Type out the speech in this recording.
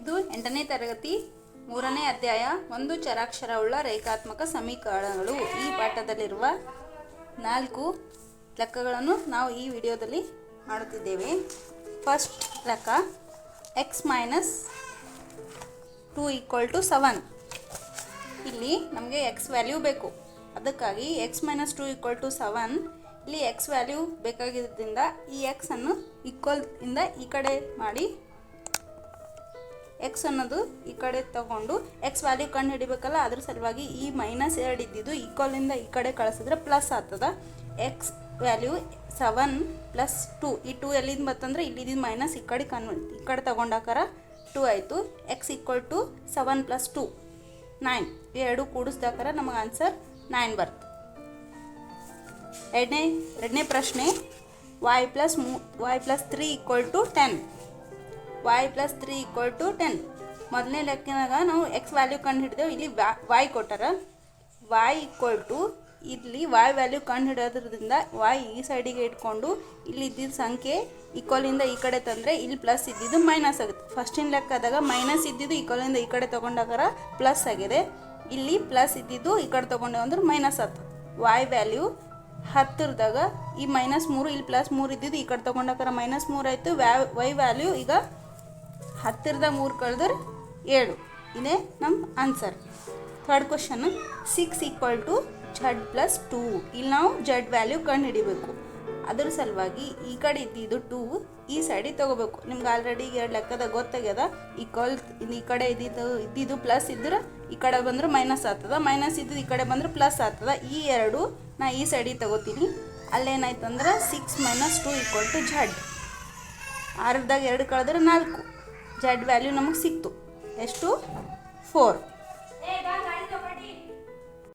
ಇದು ಎಂಟನೇ ತರಗತಿ, ಮೂರನೇ ಅಧ್ಯಾಯ, ಒಂದು ಚರಾಕ್ಷರವುಳ್ಳ ರೇಖಾತ್ಮಕ ಸಮೀಕರಣಗಳು. ಈ ಪಾಠದಲ್ಲಿರುವ ನಾಲ್ಕು ಲೆಕ್ಕಗಳನ್ನು ನಾವು ಈ ವಿಡಿಯೋದಲ್ಲಿ ಮಾಡುತ್ತಿದ್ದೇವೆ. ಫಸ್ಟ್ ಲೆಕ್ಕ x minus two equal to seven ಇಲ್ಲಿ ನಮಗೆ ಎಕ್ಸ್ ವ್ಯಾಲ್ಯೂ ಬೇಕು. ಅದಕ್ಕಾಗಿ x minus two equal to seven ಇಲ್ಲಿ ಎಕ್ಸ್ ವ್ಯಾಲ್ಯೂ ಬೇಕಾಗಿದ್ದರಿಂದ ಈ ಎಕ್ಸನ್ನು ಈಕ್ವಲ್ ಇಂದ ಈ ಕಡೆ ಮಾಡಿ ಎಕ್ಸ್ ಅನ್ನೋದು ಈ ಕಡೆ ತಗೊಂಡು ಎಕ್ಸ್ ವ್ಯಾಲ್ಯೂ ಕಂಡು ಹಿಡಿಬೇಕಲ್ಲ, ಅದ್ರ ಸಲುವಾಗಿ ಈ ಮೈನಸ್ ಎರಡು ಇದ್ದಿದ್ದು ಈಕ್ವಲಿಂದ ಈ ಕಡೆ ಕಳಿಸಿದ್ರೆ ಪ್ಲಸ್ ಆಗ್ತದ. X value seven plus two ಈ ಟೂ ಎಲ್ಲಿಂದ ಬತ್ತಂದ್ರೆ ಇಲ್ಲಿದ್ದು ಮೈನಸ್ ಈ ಕಡೆ ಕನ್ ಈ ಕಡೆ ತಗೊಂಡಾಕಾರ ಟೂ ಆಯಿತು. X equal to seven plus two nine ಎರಡು ಕೂಡಿಸ್ದಾಕಾರ ನಮಗೆ ಆನ್ಸರ್ ನೈನ್ ಬರ್ತು ಎರಡನೇ ಎರಡನೇ ಪ್ರಶ್ನೆ ವೈ ಪ್ಲಸ್ ಮೂ y plus three equal to ten y plus three equal to ten ಮೊದಲನೇ ಲೆಕ್ಕನಾಗ ನಾವು ಎಕ್ಸ್ ವ್ಯಾಲ್ಯೂ ಕಂಡು ಹಿಡಿದೆವು ಇಲ್ಲಿ ವಾಯ್ ಕೊಟ್ಟಾರ. ವಾಯ್ ಈಕ್ವಲ್ ಟು ಇಲ್ಲಿ ವಾಯ್ ವ್ಯಾಲ್ಯೂ ಕಂಡು ಹಿಡಿಯೋದ್ರಿಂದ ವಾಯ್ ಈ ಸೈಡಿಗೆ ಇಟ್ಕೊಂಡು ಇಲ್ಲಿ ಇದ್ದಿದ್ದ ಸಂಖ್ಯೆ ಈಕ್ವಲಿಂದ ಈ ಕಡೆ ತಂದರೆ ಇಲ್ಲಿ ಪ್ಲಸ್ ಇದ್ದಿದ್ದು ಮೈನಸ್ ಆಗುತ್ತೆ. ಫಸ್ಟಿನ ಲೆಕ್ಕದಾಗ ಮೈನಸ್ ಇದ್ದಿದ್ದು ಈಕ್ವಲಿಂದ ಈ ಕಡೆ ತೊಗೊಂಡಾಗ ಪ್ಲಸ್ ಆಗಿದೆ. ಇಲ್ಲಿ ಪ್ಲಸ್ ಇದ್ದಿದ್ದು ಈ ಕಡೆ ತೊಗೊಂಡೇವು ಅಂದ್ರೆ ಮೈನಸ್ ಹತ್ತು ವಾಯ್ ವ್ಯಾಲ್ಯೂ ಹತ್ತಿರದಾಗ ಈ ಮೈನಸ್ ಮೂರು, ಇಲ್ಲಿ ಪ್ಲಸ್ ಮೂರು ಇದ್ದಿದ್ದು ಈ ಕಡೆ ತೊಗೊಂಡಾಕಾರ ಮೈನಸ್ ಮೂರು ಆಯಿತು. ವ್ಯಾ ವೈ ವ್ಯಾಲ್ಯೂ ಈಗ ಹತ್ತಿರದ ಮೂರು ಕಳೆದ್ರೆ ಏಳು. ಇದೇ ನಮ್ಮ answer third question six equal to z plus two ಇಲ್ಲಿ ನಾವು ಝಡ್ ವ್ಯಾಲ್ಯೂ ಕಂಡು ಹಿಡಿಬೇಕು ಅದ್ರ ಸಲುವಾಗಿ ಈ ಕಡೆ ಇದ್ದಿದ್ದು ಟೂ ಈ ಸೈಡಿಗೆ ತೊಗೋಬೇಕು. ನಿಮ್ಗೆ ಆಲ್ರೆಡಿ ಎರಡು ಲೆಕ್ಕದ ಗೊತ್ತಾಗ್ಯದ? ಈಕ್ವಲ್ ಈ ಕಡೆ ಇದ್ದಿದ್ದು ಇದ್ದಿದ್ದು ಪ್ಲಸ್ ಇದ್ರೆ ಈ ಕಡೆ ಬಂದ್ರೆ ಮೈನಸ್ ಆಗ್ತದ. ಮೈನಸ್ ಇದ್ದಿದ್ದು ಈ ಕಡೆ ಬಂದ್ರೆ ಪ್ಲಸ್ ಆಗ್ತದ. ಈ ಎರಡು ನಾ ಈ ಸೈಡಿಗೆ ತಗೋತೀನಿ. ಅಲ್ಲೇನಾಯ್ತಂದ್ರೆ six minus two equal to z ಆರದಾಗ ಎರಡು ಕಳೆದ್ರೆ ನಾಲ್ಕು. ಜಡ್ ವ್ಯಾಲ್ಯೂ ನಮಗೆ ಸಿಕ್ತು. ಎಷ್ಟು? ಫೋರ್